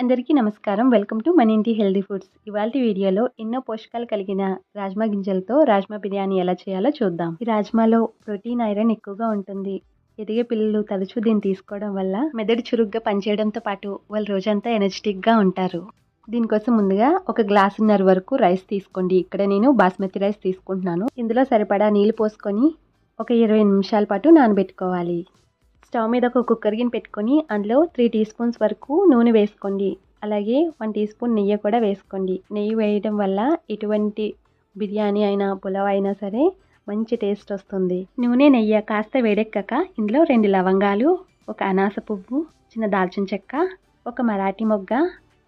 అందరికీ నమస్కారం. Welcome to మన ఇంటి హెల్దీ ఫుడ్స్. ఇవాళ వీడియోలో ఎన్నో పోషకాలు కలిగిన రాజ్మా గింజలతో రాజ్మా బిర్యానీ ఎలా చేయాలో చూద్దాం. ఈ రాజ్మాలో ప్రోటీన్ ఐరన్ ఎక్కువగా ఉంటుంది. ఎదిగే పిల్లలు తరచూ దీన్ని తీసుకోవడం వల్ల మెదడు చురుగ్గా పనిచేయడంతో పాటు వాళ్ళు రోజంతా ఎనర్జెటిక్గా ఉంటారు. దీనికోసం ముందుగా ఒక గ్లాసున్నర వరకు రైస్ తీసుకోండి. ఇక్కడ నేను బాస్మతి రైస్ తీసుకుంటున్నాను. ఇందులో సరిపడా నీళ్ళు పోసుకొని ఒక ఇరవై నిమిషాల పాటు నానబెట్టుకోవాలి. స్టవ్ మీద ఒక కుక్కర్ గిన్నె పెట్టుకొని అందులో త్రీ టీ స్పూన్స్ వరకు నూనె వేసుకోండి. అలాగే వన్ టీ స్పూన్ నెయ్యి కూడా వేసుకోండి. నెయ్యి వేయడం వల్ల ఎటువంటి బిర్యానీ అయినా పులావ్ అయినా సరే మంచి టేస్ట్ వస్తుంది. నూనె నెయ్యి కాస్త వేడెక్కాక ఇందులో రెండు లవంగాలు ఒక అనాస పువ్వు చిన్న దాల్చిన చెక్క ఒక మరాఠీ మొగ్గ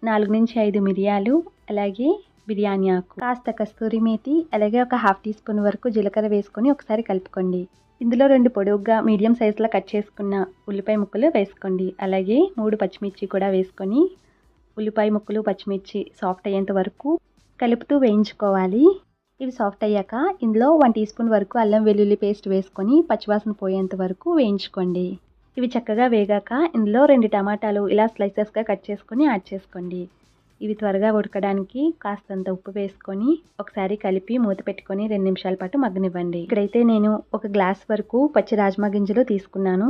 నాలుగు నుంచి ఐదు మిరియాలు అలాగే బిర్యానీ ఆకు. కాస్త కస్తూరి మేతి అలాగే ఒక హాఫ్ టీ స్పూన్ వరకు జీలకర్ర వేసుకొని ఒకసారి కలుపుకోండి. ఇందులో రెండు పొడవుగా మీడియం సైజులో కట్ చేసుకున్న ఉల్లిపాయ ముక్కలు వేసుకోండి. అలాగే మూడు పచ్చిమిర్చి కూడా వేసుకొని ఉల్లిపాయ ముక్కలు పచ్చిమిర్చి సాఫ్ట్ అయ్యేంత వరకు కలుపుతూ వేయించుకోవాలి. ఇవి సాఫ్ట్ అయ్యాక ఇందులో వన్ టీ స్పూన్ వరకు అల్లం వెల్లుల్లి పేస్ట్ వేసుకొని పచ్చివాసన పోయేంత వరకు వేయించుకోండి. ఇవి చక్కగా వేగాక ఇందులో రెండు టమాటాలు ఇలా స్లైసెస్గా కట్ చేసుకొని యాడ్ చేసుకోండి. ఇవి త్వరగా ఉడకడానికి కాస్తంత ఉప్పు వేసుకొని ఒకసారి కలిపి మూత పెట్టుకొని రెండు నిమిషాల పాటు మగ్గనివ్వండి. ఇక్కడైతే నేను ఒక గ్లాస్ వరకు పచ్చి రాజ్మా గింజలు తీసుకున్నాను.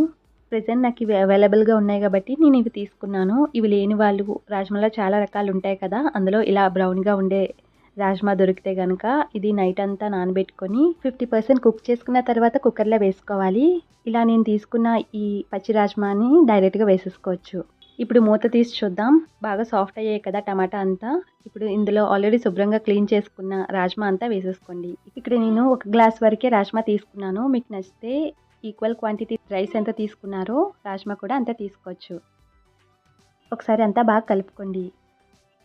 ప్రజెంట్ నాకు ఇవి అవైలబుల్గా ఉన్నాయి కాబట్టి నేను ఇవి తీసుకున్నాను. ఇవి లేని వాళ్ళు రాజ్మాలో చాలా రకాలు ఉంటాయి కదా అందులో ఇలా బ్రౌన్గా ఉండే రాజ్మా దొరికితే కనుక ఇది నైట్ అంతా నానబెట్టుకొని ఫిఫ్టీ పర్సెంట్ కుక్ చేసుకున్న తర్వాత కుక్కర్లో వేసుకోవాలి. ఇలా నేను తీసుకున్న ఈ పచ్చి రాజ్మాని డైరెక్ట్గా వేసేసుకోవచ్చు. ఇప్పుడు మూత తీసి చూద్దాం. బాగా సాఫ్ట్ అయ్యాయి కదా టమాటా అంతా. ఇప్పుడు ఇందులో ఆల్రెడీ శుభ్రంగా క్లీన్ చేసుకున్న రాజ్మా అంతా వేసేసుకోండి. ఇక్కడ నేను ఒక గ్లాస్ వరకే రాజ్మా తీసుకున్నాను. మీకు నచ్చితే ఈక్వల్ క్వాంటిటీ రైస్ ఎంత తీసుకున్నారో రాజ్మా కూడా అంతా తీసుకోవచ్చు. ఒకసారి అంతా బాగా కలుపుకోండి.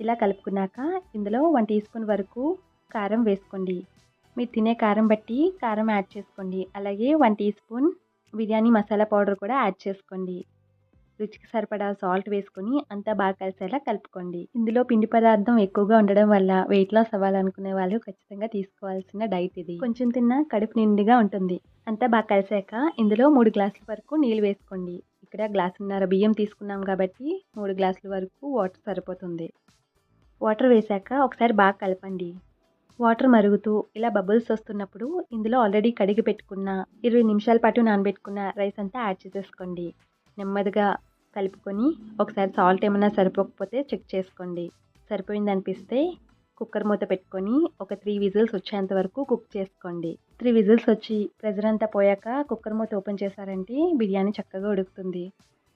ఇలా కలుపుకున్నాక ఇందులో వన్ టీ స్పూన్ వరకు కారం వేసుకోండి. మీరు తినే కారం బట్టి కారం యాడ్ చేసుకోండి. అలాగే one teaspoon biryani masala powder కూడా యాడ్ చేసుకోండి. రుచికి సరిపడా సాల్ట్ వేసుకొని అంతా బాగా కలిసేలా కలుపుకోండి. ఇందులో పిండి పదార్థం ఎక్కువగా ఉండడం వల్ల వెయిట్ లాస్ అవ్వాలనుకునే వాళ్ళు ఖచ్చితంగా తీసుకోవాల్సిన డైట్ ఇది. కొంచెం తిన్నా కడుపు నిండుగా ఉంటుంది. అంతా బాగా కలిసాక ఇందులో మూడు గ్లాసుల వరకు నీళ్ళు వేసుకోండి. ఇక్కడ గ్లాసున్నర బియ్యం తీసుకున్నాం కాబట్టి మూడు గ్లాసుల వరకు వాటర్ సరిపోతుంది. వాటర్ వేసాక ఒకసారి బాగా కలపండి. వాటర్ మరుగుతూ ఇలా బబుల్స్ వస్తున్నప్పుడు ఇందులో ఆల్రెడీ కడిగి పెట్టుకున్న ఇరవై నిమిషాల పాటు నానబెట్టుకున్న రైస్ అంతా యాడ్ చేసేసుకోండి. నెమ్మదిగా కలుపుకొని ఒకసారి సాల్ట్ ఏమైనా సరిపోకపోతే చెక్ చేసుకోండి. సరిపోయింది అనిపిస్తే కుక్కర్ మూత పెట్టుకొని ఒక త్రీ విజిల్స్ వచ్చేంత వరకు కుక్ చేసుకోండి. త్రీ విజిల్స్ వచ్చి ప్రెజర్ అంతా పోయాక కుక్కర్ మూత ఓపెన్ చేశారంటే బిర్యానీ చక్కగా ఉడుకుతుంది.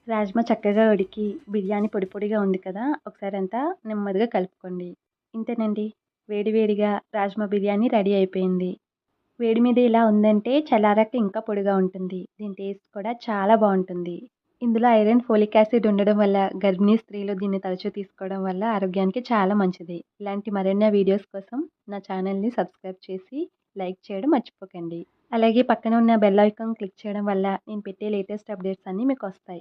రాజ్మా చక్కగా ఉడికి బిర్యానీ పొడి పొడిగా ఉంది కదా ఒకసారి అంతా నెమ్మదిగా కలుపుకోండి. ఇంతేనండి. వేడివేడిగా రాజ్మా బిర్యానీ రెడీ అయిపోయింది. వేడి మీద ఇలా ఉందంటే చల్లారాక ఇంకా పొడిగా ఉంటుంది. దీని టేస్ట్ కూడా చాలా బాగుంటుంది. ఇందులో ఐరన్ ఫోలిక్ యాసిడ్ ఉండడం వల్ల గర్భిణీ స్త్రీలు దీన్ని తరచూ తీసుకోవడం వల్ల ఆరోగ్యానికి చాలా మంచిది. ఇలాంటి మరెన్నో వీడియోస్ కోసం నా ఛానల్ని సబ్స్క్రైబ్ చేసి లైక్ చేయడం మర్చిపోకండి. అలాగే పక్కన ఉన్న బెల్ ఐకాన్ క్లిక్ చేయడం వల్ల నేను పెట్టే లేటెస్ట్ అప్డేట్స్ అన్నీ మీకు వస్తాయి.